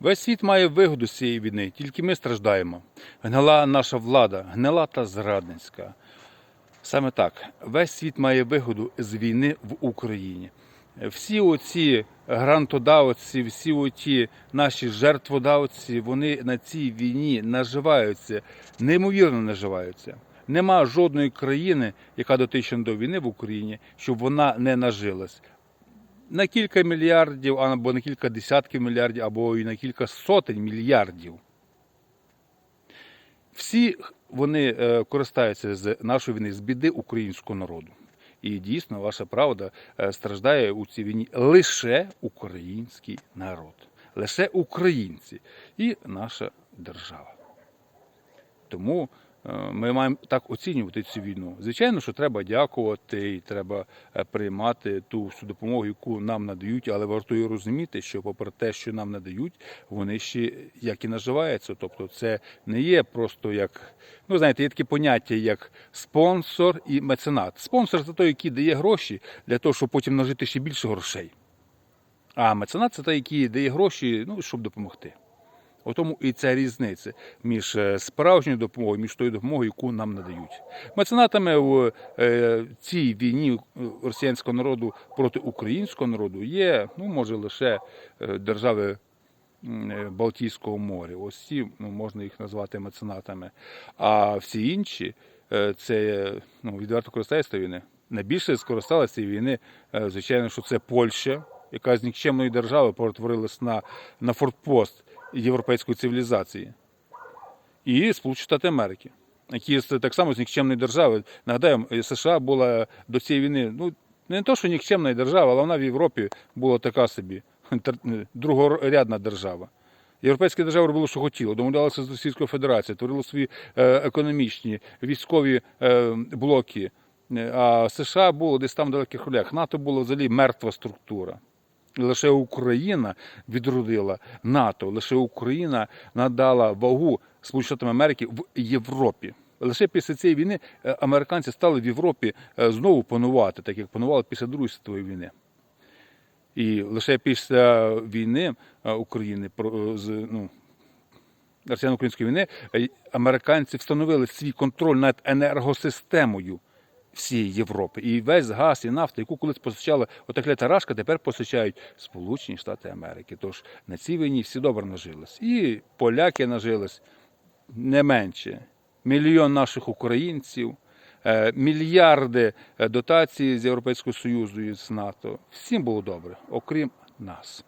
Весь світ має вигоду з цієї війни, тільки ми страждаємо. Гнила наша влада, гнила та зрадницька. Саме так, весь світ має вигоду з війни в Україні. Всі оці грантодавці, всі оті наші жертводавці, вони на цій війні наживаються, неймовірно наживаються. Нема жодної країни, яка дотична до війни в Україні, щоб вона не нажилась на кілька мільярдів, або на кілька десятків мільярдів, або і на кілька сотень мільярдів. Всі вони е, користаються з нашої війни, з біди українського народу. І дійсно, ваша правда е, страждає у цій війні лише український народ, лише українці і наша держава. Тому ми маємо так оцінювати цю війну. Звичайно, що треба дякувати і треба е, приймати ту всю допомогу, яку нам надають, але варто і розуміти, що попри те, що нам надають, вони ще як і наживаються. Тобто, це не є просто як ну знаєте, є таке поняття як спонсор і меценат. Спонсор це той, який дає гроші для того, щоб потім нажити ще більше грошей. А меценат це той, який дає гроші, ну щоб допомогти. У тому і ця різниця між е, справжньою допомогою, між тою допомогою, яку нам надають. Меценатами в е, цій війні е, росіянського народу проти українського народу є, ну може лише держави Балтійського моря. Ось ці ну, можна їх назвати меценатами. А всі інші це ну, відверто користаються війни. Найбільше скористалася цієї війни, звичайно, що це Польща, яка з нікчемної держави перетворилась на, на фортпост європейської цивілізації, і Сполучені Штати Америки, які так само з нікчемної держави. Нагадаю, США була до цієї війни, ну не то, що нікчемна держава, але вона в Європі була така собі другорядна держава. Європейські держави робили, що хотіли, домовлялися з Російською Федерацією, творили свої е, економічні, військові е, блоки. Е, А США було десь там в далеких ролях. НАТО було взагалі мертва структура. Лише Україна відродила НАТО, лише Україна надала вагу Сполученим Америки в Європі. Лише після цієї війни е, американці стали в Європі е, знову панувати, так як панували після Другої світової війни. І лише після війни е, України ну, росіяно-української війни американці встановили свій контроль над енергосистемою всієї Європи. І весь газ і нафта, яку колись постачала отака тарашка, тепер постачають Сполучені Штати Америки. Тож на цій війні всі добре нажились. І поляки нажились не менше. Мільйон наших українців, е, мільярди е, дотацій з Європейського Союзу і з НАТО. Всім було добре, окрім нас.